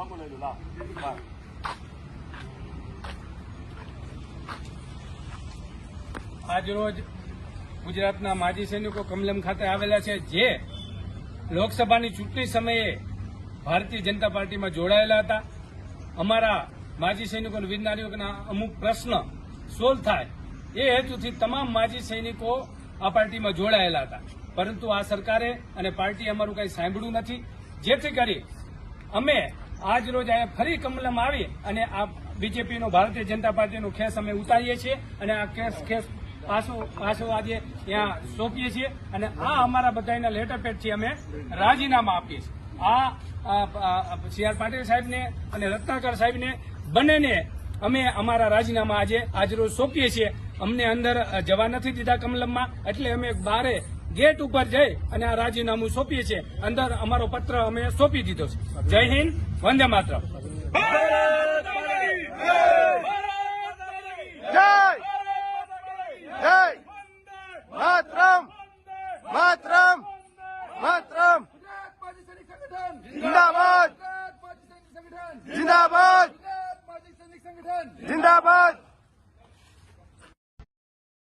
લાંબુ રોજ ગુજરાતના માજી સૈનિકો કમલમ ખાતે આવેલા છે, જે લોકસભાની ચૂંટણી સમયે ભારતીય જનતા પાર્ટીમાં જોડાયેલા હતા. અમારા માજી સૈનિકો અને વીર અમુક પ્રશ્ન સોલ્વ થાય એ હેતુથી તમામ માજી સૈનિકો આ પાર્ટીમાં જોડાયેલા હતા. પરંતુ આ સરકારે અને પાર્ટી અમારું કંઈ સાંભળ્યું નથી. જેથી કરી અમે આજ રોજ અહીંયા ફરી કમલમ આવી અને આ બીજેપીનો ભારતીય જનતા પાર્ટીનો ખેસ અમે ઉતારીએ છીએ અને આ કેસ ખેસ પાછો પાછો આજે ત્યાં સોંપીએ છીએ અને આ અમારા બધાના લેટર પેડથી અમે રાજીનામા આપીએ છીએ. આ આ, આ, સી આર પાટીલ સાહેબને અને રત્નાકર સાહેબને બંનેને અમે અમારા રાજીનામા આજે આજરોજ સોંપીએ છીએ. અમને અંદર જવા નથી દીધા કમલમમાં એટલે અમે બારે ગેટ ઉપર જઈ અને આ રાજીનામું સોંપીએ છીએ. અંદર અમારો પત્ર અમે સોંપી દીધો છે. જય હિન્દ વંદે માત્ર જય! જય! માતરમ! માતરમ! માતરમ! જિંદાબાદ જિંદાબાદ! જિંદાબાદ!